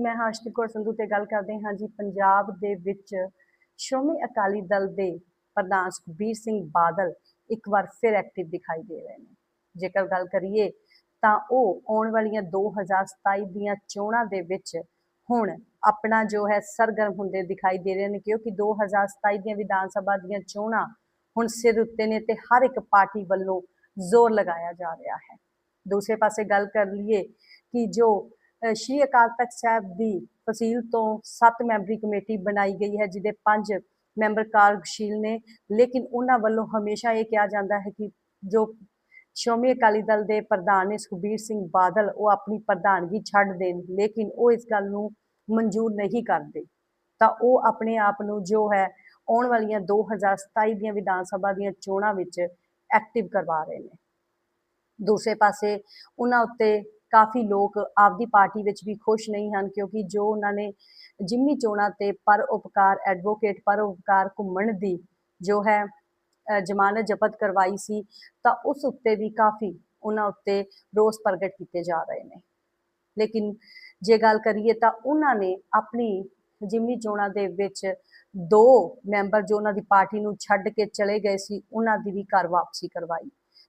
ਮੈਂ ਹਾਂ ਕੌਰ ਸੰਧੂ ਤੇ ਗੱਲ ਕਰਦੇ ਹਾਂ ਜੀ ਪੰਜਾਬ ਦੇ ਵਿੱਚ ਸ਼੍ਰੋਮਣੀ ਅਕਾਲੀ ਦਲ ਦੇ ਪ੍ਰਧਾਨ ਸੁਖਬੀਰ ਸਿੰਘ ਬਾਦਲ ਇੱਕ ਵਾਰ ਫਿਰ ਐਕਟਿਵ ਦਿਖਾਈ ਦੇ ਰਹੇ ਨੇ। ਜੇਕਰ ਗੱਲ ਕਰੀਏ ਤਾਂ ਉਹ ਆਉਣ ਵਾਲੀਆਂ 2027 ਦੀਆਂ ਚੋਣਾਂ ਦੇ ਵਿੱਚ ਹੁਣ ਆਪਣਾ ਜੋ ਹੈ ਸਰਗਰਮ ਹੁੰਦੇ ਦਿਖਾਈ ਦੇ ਰਹੇ ਨੇ ਕਿਉਂਕਿ 2027 ਦੀਆਂ ਵਿਧਾਨ ਸਭਾ ਦੀਆਂ ਚੋਣਾਂ ਹੁਣ ਸਿਰ ਉੱਤੇ ਨੇ ਤੇ ਹਰ ਇੱਕ ਪਾਰਟੀ ਵੱਲੋਂ ਜ਼ੋਰ ਲਗਾਇਆ ਜਾ ਰਿਹਾ ਹੈ। ਦੂਸਰੇ ਪਾਸੇ ਗੱਲ ਕਰ ਲਈਏ ਕਿ ਜੋ ਸ਼੍ਰੀ ਅਕਾਲ ਤਖਤ ਸਾਹਿਬ ਦੀ ਫਸੀਲ ਤੋਂ 7 ਮੈਂਬਰੀ ਕਮੇਟੀ ਬਣਾਈ ਗਈ ਹੈ, ਜਿਹਦੇ 5 ਮੈਂਬਰ ਕਾਰਜਸ਼ੀਲ ਨੇ। ਲੇਕਿਨ ਉਹਨਾਂ ਵੱਲੋਂ ਹਮੇਸ਼ਾ ਇਹ ਕਿਹਾ ਜਾਂਦਾ ਹੈ ਕਿ ਜੋ ਸ਼੍ਰੋਮਣੀ ਅਕਾਲੀ ਦਲ ਦੇ ਪ੍ਰਧਾਨ ਨੇ ਸੁਖਬੀਰ ਸਿੰਘ ਬਾਦਲ, ਉਹ ਆਪਣੀ ਪ੍ਰਧਾਨਗੀ ਛੱਡ ਦੇਣ, ਲੇਕਿਨ ਉਹ ਇਸ ਗੱਲ ਨੂੰ ਮਨਜ਼ੂਰ ਨਹੀਂ ਕਰਦੇ। ਤਾਂ ਉਹ ਆਪਣੇ ਆਪ ਨੂੰ ਜੋ ਹੈ, ਆਉਣ ਵਾਲੀਆਂ 2027 ਦੀਆਂ ਵਿਧਾਨ ਸਭਾ ਦੀਆਂ ਚੋਣਾਂ ਵਿੱਚ ਐਕਟਿਵ ਕਰਵਾ ਰਹੇ ਨੇ। ਦੂਸਰੇ ਪਾਸੇ ਉਹਨਾਂ ਉੱਤੇ ਕਾਫੀ ਲੋਕ ਆਪਦੀ ਪਾਰਟੀ ਵਿੱਚ ਵੀ ਖੁਸ਼ ਨਹੀਂ ਹਨ ਕਿਉਂਕਿ ਜੋ ਉਹਨਾਂ ਨੇ ਜਿਮਨੀ ਚੋਣਾਂ ਤੇ ਪਰ ਉਪਕਾਰ ਐਡਵੋਕੇਟ ਪਰ ਉਪਕਾਰ ਘੁੰਮਣ ਦੀ ਜੋ ਹੈ ਜ਼ਮਾਨਤ ਜ਼ਬਤ ਕਰਵਾਈ ਸੀ, ਤਾਂ ਉਸ ਉੱਤੇ ਵੀ ਕਾਫੀ ਉਹਨਾਂ ਉੱਤੇ ਰੋਸ ਪ੍ਰਗਟ ਕੀਤੇ ਜਾ ਰਹੇ ਨੇ। ਲੇਕਿਨ ਜੇ ਗੱਲ ਕਰੀਏ ਤਾਂ ਉਹਨਾਂ ਨੇ ਆਪਣੀ ਜਿਮਨੀ ਚੋਣਾਂ ਦੇ ਵਿੱਚ ਦੋ ਮੈਂਬਰ ਜੋ ਉਹਨਾਂ ਦੀ ਪਾਰਟੀ ਨੂੰ ਛੱਡ ਕੇ ਚਲੇ ਗਏ ਸੀ, ਉਹਨਾਂ ਦੀ ਵੀ ਘਰ ਵਾਪਸੀ ਕਰਵਾਈ।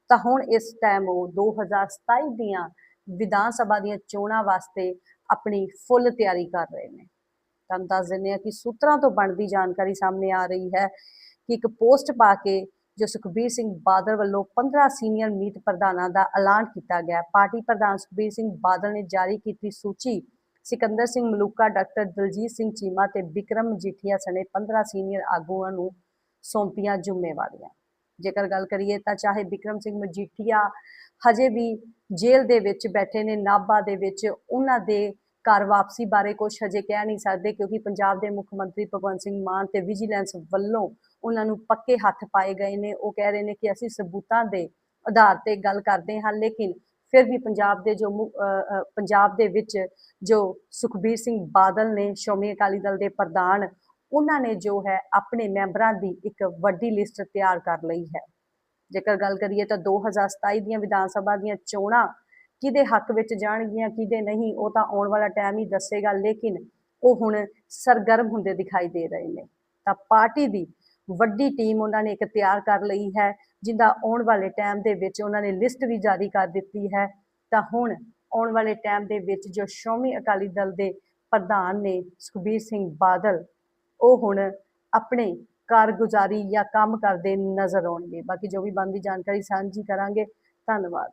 ਤਾਂ ਹੁਣ ਇਸ ਟਾਈਮ ਉਹ 2027 ਦੀਆਂ ਵਿਧਾਨ ਸਭਾ ਦੀਆਂ ਚੋਣਾਂ ਵਾਸਤੇ ਆਪਣੀ ਫੁੱਲ ਤਿਆਰੀ ਕਰ ਰਹੇ ਨੇ। ਤੁਹਾਨੂੰ ਦੱਸ ਦਿੰਦੇ ਹਾਂ ਕਿ ਸੂਤਰਾਂ ਤੋਂ ਬਣਦੀ ਜਾਣਕਾਰੀ ਸਾਹਮਣੇ ਆ ਰਹੀ ਹੈ ਕਿ ਇੱਕ ਪੋਸਟ ਪਾ ਕੇ ਜੋ ਸੁਖਬੀਰ ਸਿੰਘ ਬਾਦਲ ਵੱਲੋਂ 15 ਸੀਨੀਅਰ ਮੀਤ ਪ੍ਰਧਾਨਾਂ ਦਾ ਐਲਾਨ ਕੀਤਾ ਗਿਆ, ਪਾਰਟੀ ਪ੍ਰਧਾਨ ਸੁਖਬੀਰ ਸਿੰਘ ਬਾਦਲ ਨੇ ਜਾਰੀ ਕੀਤੀ ਸੂਚੀ। ਸਿਕੰਦਰ ਸਿੰਘ ਮਲੂਕਾ, ਡਾਕਟਰ ਦਲਜੀਤ ਸਿੰਘ ਚੀਮਾ ਤੇ ਵਿਕਰਮ ਮਜੀਠੀਆ ਸਣੇ 15 ਸੀਨੀਅਰ ਆਗੂਆਂ ਨੂੰ ਸੌਂਪੀਆਂ ਜ਼ਿੰਮੇਵਾਰੀਆਂ। ਜੇਕਰ ਗੱਲ ਕਰੀਏ ਤਾਂ ਚਾਹੇ ਵਿਕਰਮ ਸਿੰਘ ਮਜੀਠੀਆ ਹਜੇ ਵੀ ਜੇਲ੍ਹ ਦੇ ਵਿੱਚ ਬੈਠੇ ਨੇ, ਨਾਭਾ ਦੇ ਵਿੱਚ। ਉਹਨਾਂ ਦੇ ਘਰ ਵਾਪਸੀ ਬਾਰੇ ਕੁਝ ਹਜੇ ਕਹਿ ਨਹੀਂ ਸਕਦੇ ਕਿਉਂਕਿ ਪੰਜਾਬ ਦੇ ਮੁੱਖ ਮੰਤਰੀ ਭਗਵੰਤ ਸਿੰਘ ਮਾਨ ਤੇ ਵਿਜੀਲੈਂਸ ਵੱਲੋਂ ਉਹਨਾਂ ਨੂੰ ਪੱਕੇ ਹੱਥ ਪਾਏ ਗਏ ਨੇ। ਉਹ ਕਹਿ ਰਹੇ ਨੇ ਕਿ ਅਸੀਂ ਸਬੂਤਾਂ ਦੇ ਆਧਾਰ ਤੇ ਗੱਲ ਕਰਦੇ ਹਾਂ, ਲੇਕਿਨ ਫਿਰ ਵੀ ਪੰਜਾਬ ਦੇ ਜੋ ਮੁ- ਪੰਜਾਬ ਦੇ ਵਿੱਚ ਜੋ ਸੁਖਬੀਰ ਸਿੰਘ ਬਾਦਲ ਨੇ, ਸ਼੍ਰੋਮਣੀ ਅਕਾਲੀ ਦਲ ਦੇ ਪ੍ਰਧਾਨ, ਉਹਨਾਂ ਨੇ ਜੋ ਹੈ ਆਪਣੇ ਮੈਂਬਰਾਂ ਦੀ ਇੱਕ ਵੱਡੀ ਲਿਸਟ ਤਿਆਰ ਕਰ ਲਈ ਹੈ। ਜੇਕਰ ਗੱਲ ਕਰੀਏ ਤਾਂ 2027 ਦੀਆਂ ਵਿਧਾਨ ਸਭਾ ਦੀਆਂ ਚੋਣਾਂ ਕਿਹਦੇ ਹੱਕ ਵਿੱਚ ਜਾਣਗੀਆਂ, ਕਿਹਦੇ ਨਹੀਂ, ਉਹ ਤਾਂ ਆਉਣ ਵਾਲਾ ਟਾਈਮ ਹੀ ਦੱਸੇਗਾ, ਲੇਕਿਨ ਉਹ ਹੁਣ ਸਰਗਰਮ ਹੁੰਦੇ ਦਿਖਾਈ ਦੇ ਰਹੇ ਨੇ। ਤਾਂ ਪਾਰਟੀ ਦੀ ਵੱਡੀ ਟੀਮ ਉਹਨਾਂ ਨੇ ਇੱਕ ਤਿਆਰ ਕਰ ਲਈ ਹੈ, ਜਿੰਦਾ ਆਉਣ ਵਾਲੇ ਟਾਈਮ ਦੇ ਵਿੱਚ ਉਹਨਾਂ ਨੇ ਲਿਸਟ ਵੀ ਜਾਰੀ ਕਰ ਦਿੱਤੀ ਹੈ। ਤਾਂ ਹੁਣ ਆਉਣ ਵਾਲੇ ਟਾਈਮ ਦੇ ਵਿੱਚ ਜੋ ਸ਼੍ਰੋਮਣੀ ਅਕਾਲੀ ਦਲ ਦੇ ਪ੍ਰਧਾਨ ਨੇ ਸੁਖਬੀਰ ਸਿੰਘ ਬਾਦਲ, ਉਹ ਹੁਣ ਆਪਣੇ ਕਾਰਗੁਜ਼ਾਰੀ ਜਾਂ ਕੰਮ ਕਰਦੇ ਨਜ਼ਰ ਆਉਣਗੇ। ਬਾਕੀ ਜੋ ਵੀ ਬਣਦੀ ਜਾਣਕਾਰੀ ਸਾਂਝੀ ਕਰਾਂਗੇ। ਧੰਨਵਾਦ।